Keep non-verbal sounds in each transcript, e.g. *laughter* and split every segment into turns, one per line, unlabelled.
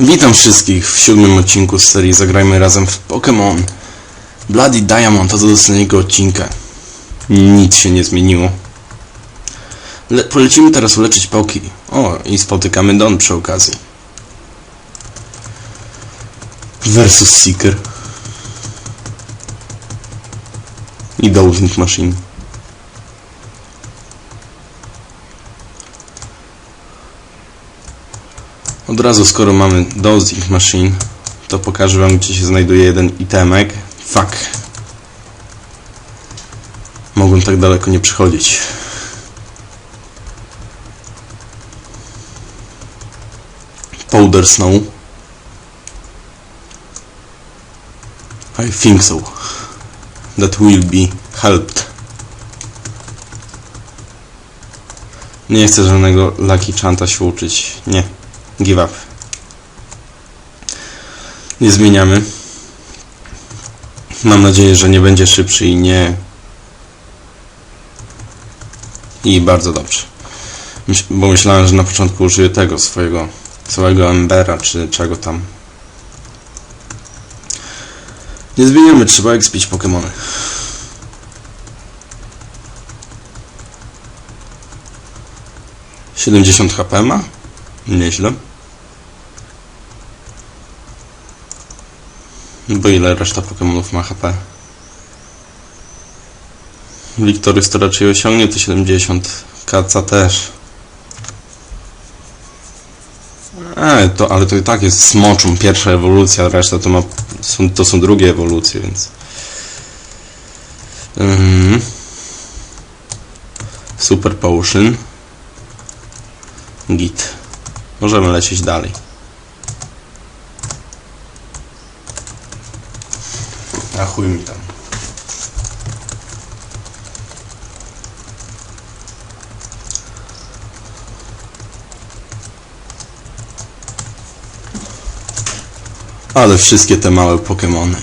Witam wszystkich w siódmym odcinku z serii Zagrajmy razem w Pokémon Bloody Diamond to do ostatniego odcinka. Nic się nie zmieniło. Le polecimy teraz uleczyć Poki. O, i spotykamy Don przy okazji. Versus Seeker. I Dowsing Machine. Od razu, skoro mamy dosing machine, to pokażę wam, gdzie się znajduje jeden itemek. Fuck. Mogłem tak daleko nie przychodzić. Powder snow. I think so. That will be helped. Nie chcę żadnego Lucky Chanta się uczyć. Nie. Give up. Nie zmieniamy. Mam nadzieję, że nie będzie szybszy i nie... I bardzo dobrze. Myśl, bo myślałem, że na początku użyję tego swojego całego Embera, czy czego tam. Nie zmieniamy, trzeba expić Pokemony. Siedemdziesiąt HP ma? Nieźle. Bo ile reszta Pokemonów ma HP? Wiktorys to raczej osiągnie te 70. Kaca też. E, to, ale to i tak jest smoczą pierwsza ewolucja, reszta to ma, są, to są drugie ewolucje, więc... Mhm. Super Potion. Git. Możemy lecieć dalej. A chuj mi tam. Ale wszystkie te małe Pokemony.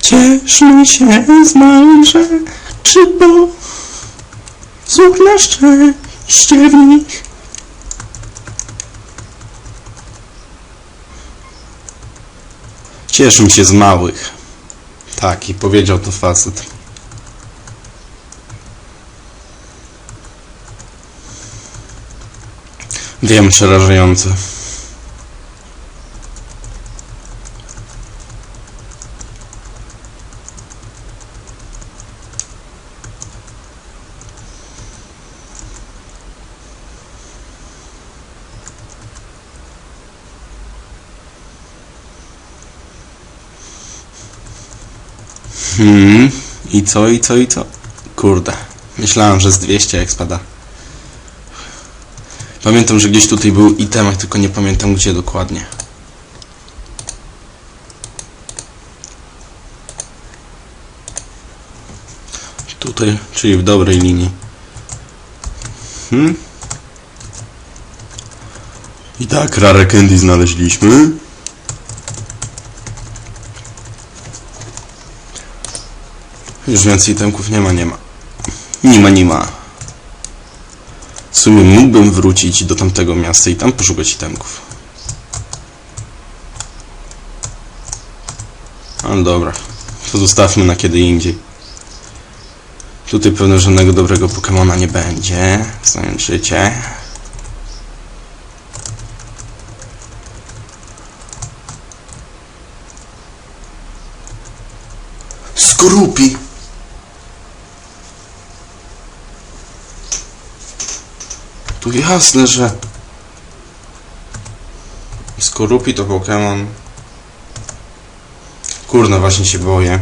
Cieszmy się z małych rzeczy, bo zuch na szczęście w nich. Cieszmy się z małych. Tak, i powiedział to facet. Wiem, przerażające. Hmm, i co, i co, i co? Kurde, myślałem, że z 200 jak spada. Pamiętam, że gdzieś tutaj był itemek, tylko nie pamiętam gdzie dokładnie. Tutaj, czyli w dobrej linii. Hmm? I tak, rare candy znaleźliśmy. Już więcej temków nie ma, nie ma. Nie ma, nie ma. W sumie mógłbym wrócić do tamtego miasta i tam poszukać itemków. Ale dobra. To zostawmy na kiedy indziej. Tutaj pewno żadnego dobrego Pokemona nie będzie. Znając życie. Skorupi! Tu jasne, że... Skorupi to Pokémon. Kurna, właśnie się boję.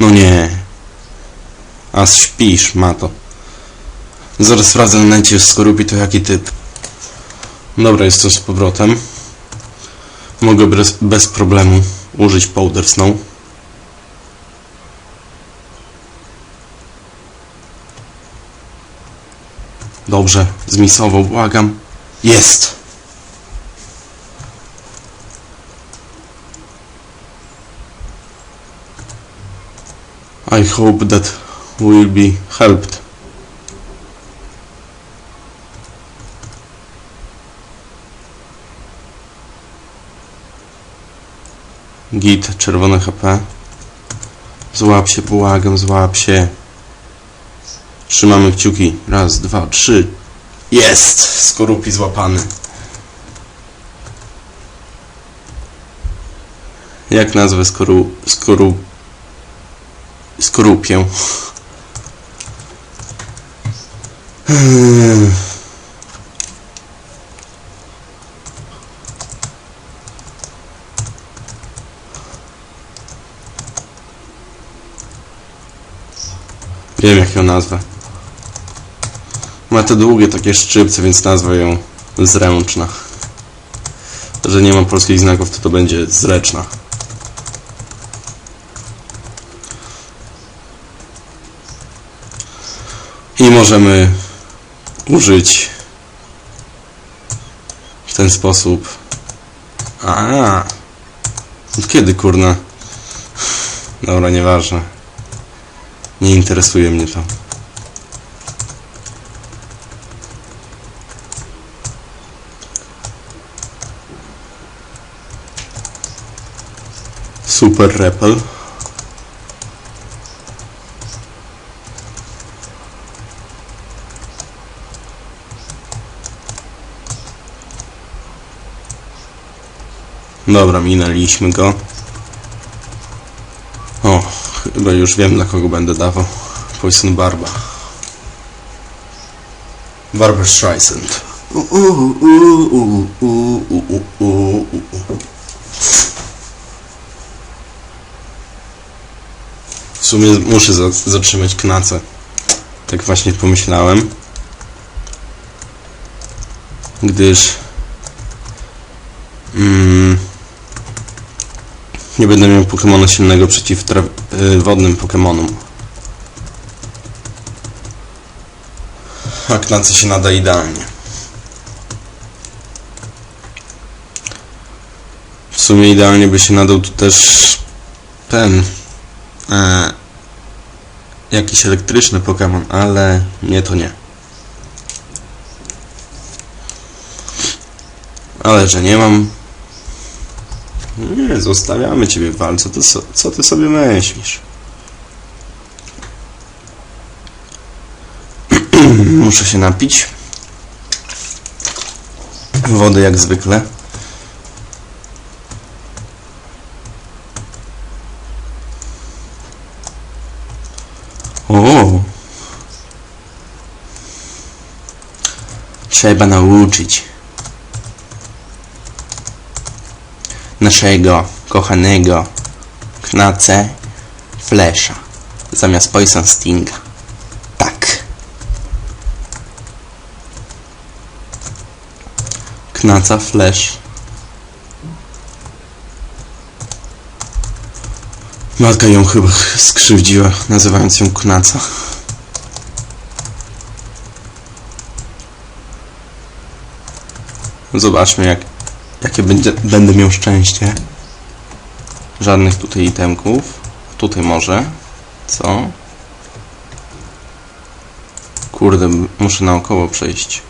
No nie. A śpisz, Mato. Zaraz sprawdzę na necie Skorupi to jaki typ. Dobra, jestem z powrotem. Mogę bez, bez problemu użyć Powder Snow. Dobrze, zmisował, błagam. Jest! I hope that will be helped. Git, czerwone HP. Złap się, błagam, złap się. Trzymamy kciuki. Raz, dwa, trzy. Jest! Skorupi złapany. Jak nazwę skoru... skoru... skorupię? Hmm. Wiem jak ją nazwę. Ma te długie takie szczypce, więc nazwę ją zręczna. Że nie ma polskich znaków, to to będzie zręczna. I możemy użyć w ten sposób. A, od kiedy kurna? Dobra, nieważne. Nie interesuje mnie to. Super Repel. Dobra, minęliśmy go. Chyba już wiem, na kogo będę dawał. Poison Barba. Barber Streisand. W sumie muszę zatrzymać knacę. Tak właśnie pomyślałem. Gdyż... Mm, nie będę miał Pokemona silnego przeciw y, wodnym Pokemonom. A Knacy się nada idealnie. W sumie idealnie by się nadał tu też ten e, jakiś elektryczny Pokemon, ale nie to nie. Ale że nie mam, nie, zostawiamy ciebie w walce. To co, co ty sobie myślisz? *clears throat* Muszę się napić. Wody jak zwykle. O! Trzeba nauczyć. Naszego kochanego Knace Flesza zamiast Poison Stinga. Tak. Knaca Flash. Matka ją chyba skrzywdziła, nazywając ją Knaca. Zobaczmy jak Jakie będzie, będę miał szczęście. Żadnych tutaj itemków. Tutaj może. Co? Kurde, muszę naokoło przejść.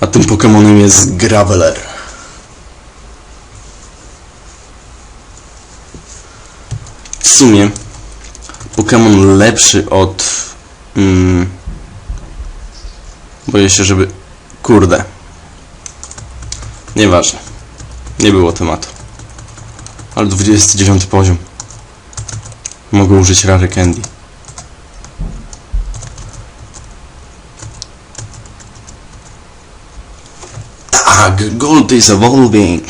A tym Pokemonem jest Graveler. W sumie Pokemon lepszy od... Mm, boję się, żeby... Kurde. Nieważne. Nie było tematu. Ale 29 poziom. Mogę użyć Rary Candy. Tak, Gold is evolving.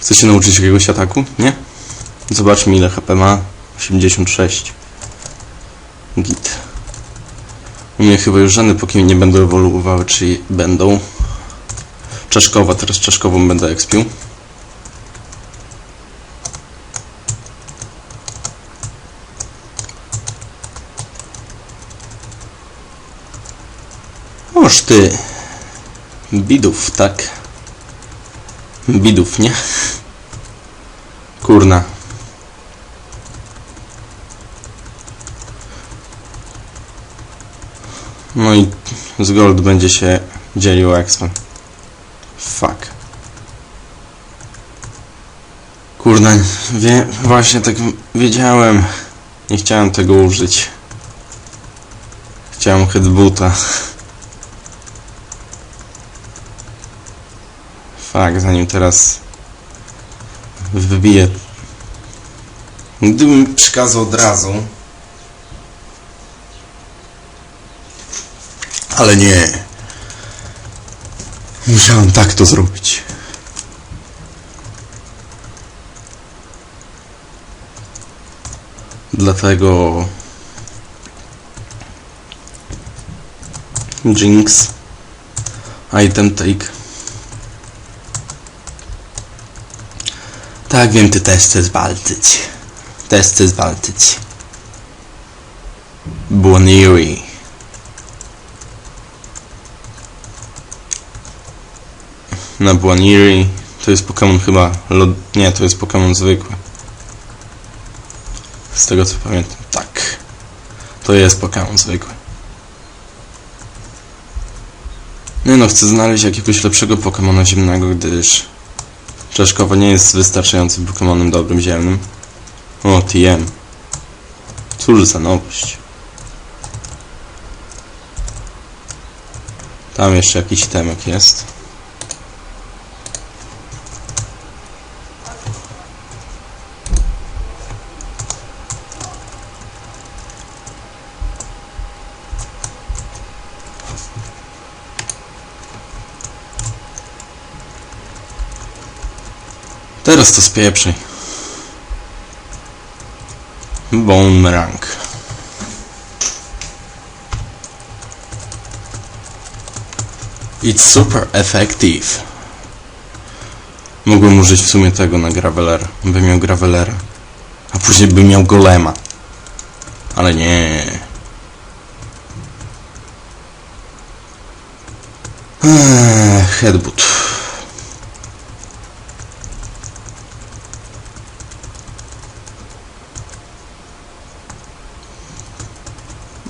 Chce się nauczyć jakiegoś ataku? Nie? Zobaczmy ile HP ma. 86. Git. U mnie chyba już żadne Pokémon nie będą ewoluowały, czy będą. Czaszkowa, teraz czaszkową będę expił. Oż ty. Bidów, tak? Bidów, nie? Kurna. No i z gold będzie się dzielił Expan. Fuck. Kurna, wie, właśnie tak wiedziałem. Nie chciałem tego użyć. Chciałem headboota. Fuck, zanim teraz wybiję. Gdybym przykazał od razu. Ale nie. Musiałem tak to zrobić. Dlatego Jinx Item take Tak wiem, ty też chcesz walczyć. Też chcesz walczyć. Boniri. Na Boniri to jest Pokémon chyba. Nie, to jest Pokémon zwykły. Z tego co pamiętam. Tak. To jest Pokémon zwykły. Nie no, chcę znaleźć jakiegoś lepszego Pokemona ziemnego, gdyż Czeszkowo nie jest wystarczającym Pokemonem dobrym ziemnym. O, TM. Cóż za nowość. Tam jeszcze jakiś temek jest. Teraz to spieprzej. Boomerang. It's super effective. Mogłem użyć w sumie tego na Gravelera. Bym miał Gravelera. A później bym miał Golema. Ale nie. Headbutt.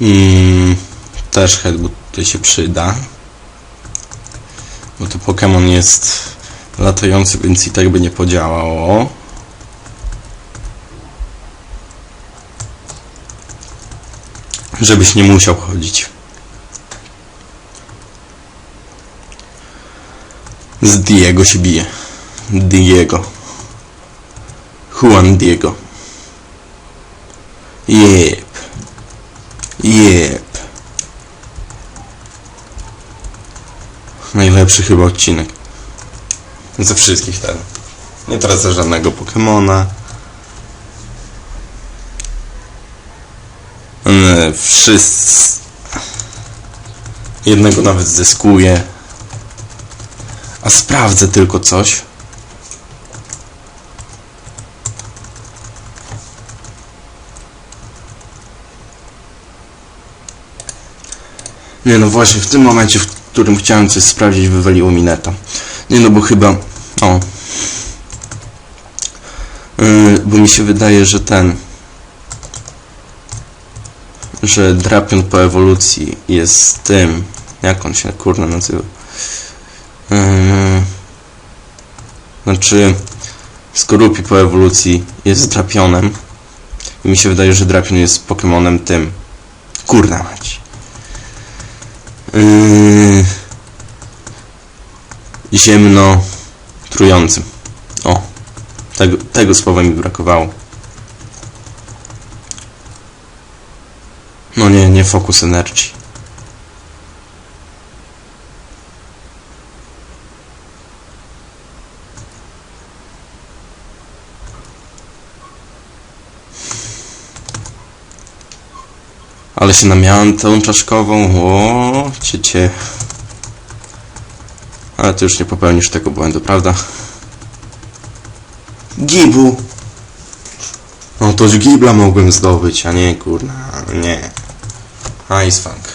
Mm, też headbutt tutaj się przyda. Bo to Pokémon jest latający, więc i tak by nie podziałało. Żebyś nie musiał chodzić. Z Diego się bije. Diego. Juan Diego. Jep. Najlepszy chyba odcinek. Ze wszystkich ten. Nie tracę żadnego Pokemona. Wszyscy. Jednego nawet zyskuję. A sprawdzę tylko coś. Nie no właśnie, w tym momencie, w którym chciałem coś sprawdzić, wywaliło mi neta. Nie no, bo chyba... O. Yy, bo mi się wydaje, że ten... Że Drapion po ewolucji jest tym... Jak on się kurna nazywa? Yy, znaczy... Skorupi po ewolucji jest Drapionem. I mi się wydaje, że Drapion jest Pokemonem tym... Kurna mać. Yy, ziemno trującym. O, tego, tego słowa mi brakowało. No nie, nie focus energy. Ale się namiałem tą czaszkową. O, cię, cię. Ale ty już nie popełnisz tego błędu, prawda? Gibu! No to gibla mogłem zdobyć, a nie kurna, nie. Ice funk.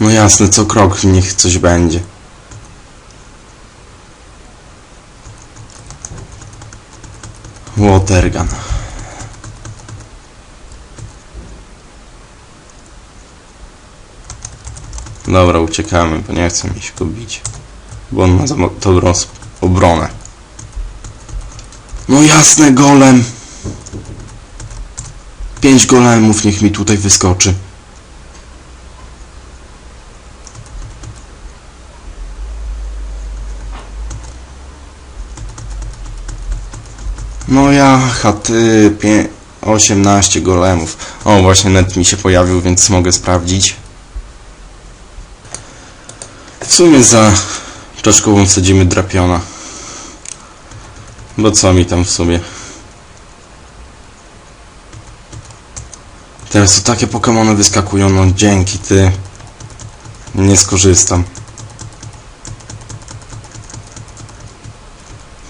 No jasne, co krok niech coś będzie. Watergun. Dobra, uciekamy, bo nie chcę mi się go bić. Bo on ma za dobrą obronę. No jasne, golem! Pięć golemów niech mi tutaj wyskoczy. No ja, ty, pie... 18 golemów. O, właśnie net mi się pojawił, więc mogę sprawdzić. W sumie za czaszkową wsadzimy drapiona. Bo co mi tam w sumie? Teraz tu takie Pokemony wyskakują, no dzięki ty. Nie skorzystam.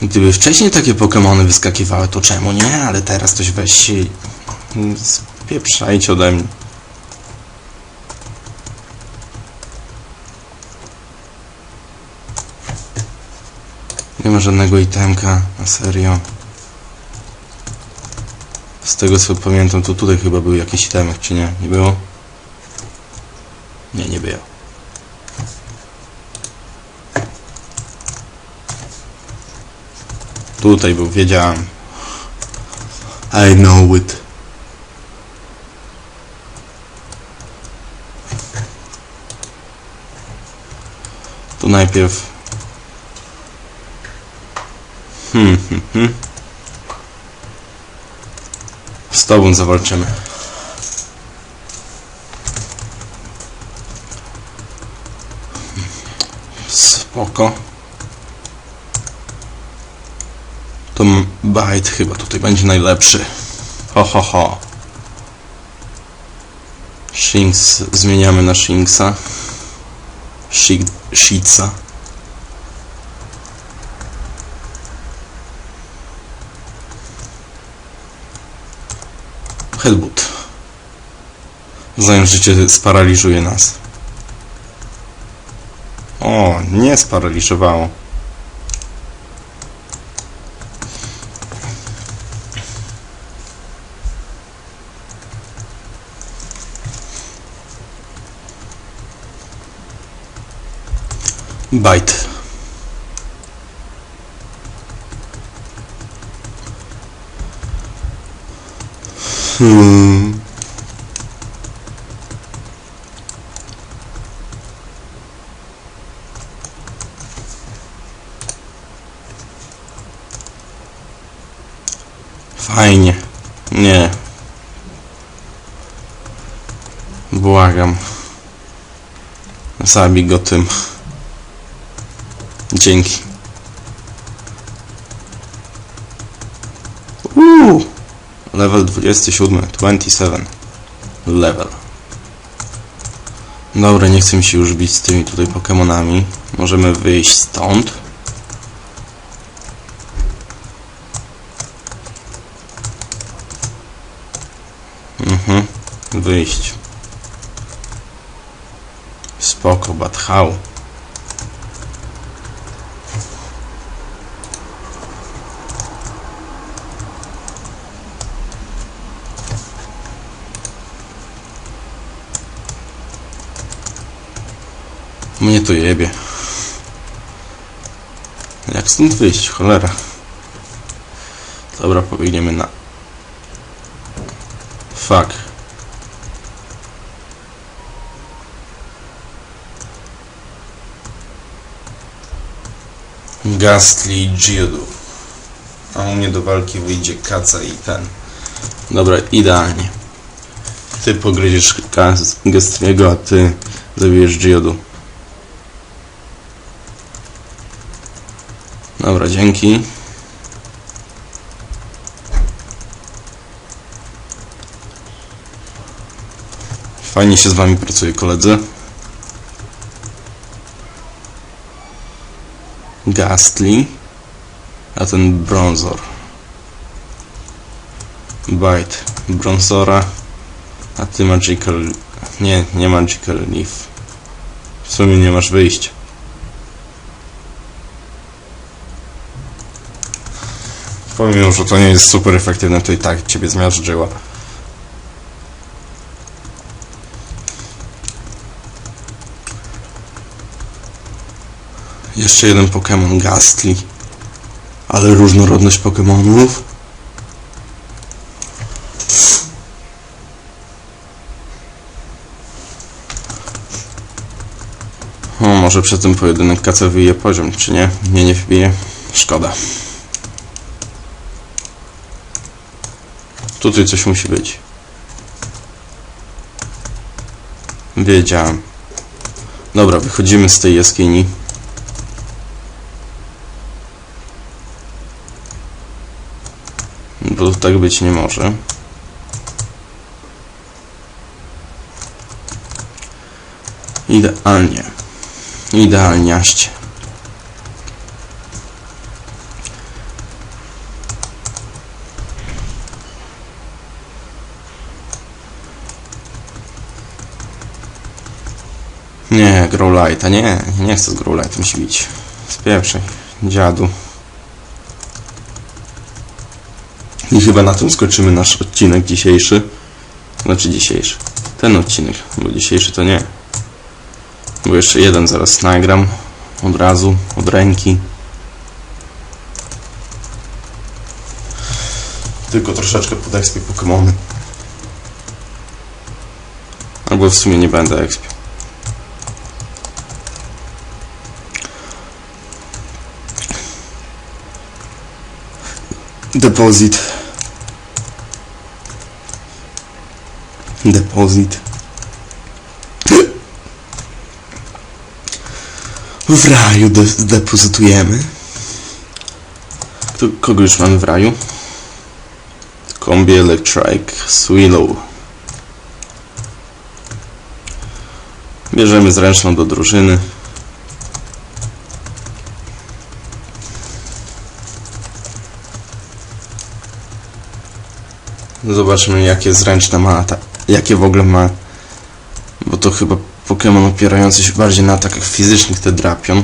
Gdyby wcześniej takie Pokemony wyskakiwały, to czemu nie? Ale teraz ktoś weź się... Spieprzajcie ode mnie. Nie ma żadnego itemka, na serio. Z tego co pamiętam, to tutaj chyba był jakiś itemek, czy nie? Nie było? Nie, nie było. Tutaj był, wiedziałem. I know it. To najpierw... Hmm, hmm, hmm. Z tobą zawalczymy. Spoko. To bite chyba tutaj będzie najlepszy. Ho, ho, ho. Shinx zmieniamy na Shinxa. Shitsa. Headbutt. Zając życie sparaliżuje nas. O, nie sparaliżowało. Bite. Hmm. Fajnie. Nie. Błagam. Zabij go tym. Dzięki. Uuu. Level 27. 27. Level. Dobra, nie chcę mi się już bić z tymi tutaj Pokemonami. Możemy wyjść stąd. Mhm. Wyjść. Spoko, but how? Mnie to jebie. Jak stąd wyjść, cholera? Dobra, pobiegniemy na... Fuck. Gastly Geodu. A u mnie do walki wyjdzie kaca i ten. Dobra, idealnie. Ty pogryziesz Gas- Gastriego, a ty zabijesz Geodu. Dobra, dzięki. Fajnie się z wami pracuje, koledzy. Gastly, a ten Bronzor. Bite Bronzora, a ty Magical... Nie, nie Magical Leaf. W sumie nie masz wyjścia. Pomimo, że to nie jest super efektywne, to i tak ciebie zmiażdżyła. Jeszcze jeden Pokémon Gastly. Ale różnorodność Pokémonów. O, może przed tym pojedynek KC wyje poziom, czy nie? Nie, nie wbije. Szkoda. Tutaj coś musi być. Wiedziałem. Dobra, wychodzimy z tej jaskini. Bo tak być nie może. Idealnie. Idealniaście. Nie, Growlighta, nie, nie chcę z Growlightem się bić. Spieprzaj, dziadu. I chyba na tym skończymy nasz odcinek dzisiejszy. Znaczy dzisiejszy. Ten odcinek, bo dzisiejszy to nie. Bo jeszcze jeden zaraz nagram. Od razu, od ręki. Tylko troszeczkę podekspię Pokemony. Albo w sumie nie będę ekspił. Deposit. Deposit. W raju de depozytujemy. Kto, kogo już mamy w raju? Kombi Electric Swillow. Bierzemy zręczną do drużyny. Zobaczmy jakie zręczne ma, ta, jakie w ogóle ma, bo to chyba Pokémon opierający się bardziej na atakach fizycznych, te Drapion.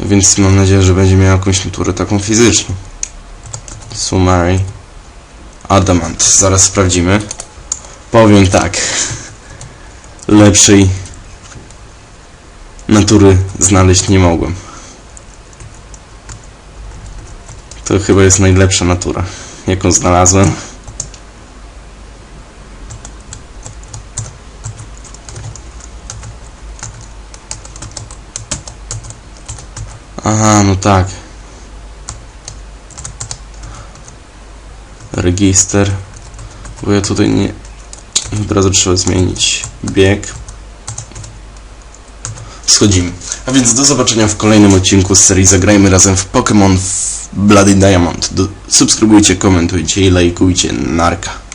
Więc mam nadzieję, że będzie miał jakąś naturę taką fizyczną. Sumari. Adamant. Zaraz sprawdzimy. Powiem tak. *laughs* Lepszej natury znaleźć nie mogłem. To chyba jest najlepsza natura, jaką znalazłem. Aha, no tak. Register. Bo ja tutaj nie... Od razu trzeba zmienić bieg. Schodzimy. A więc do zobaczenia w kolejnym odcinku z serii Zagrajmy razem w Pokémon Bloody Diamond. Subskrybujcie, komentujcie i lajkujcie. Narka.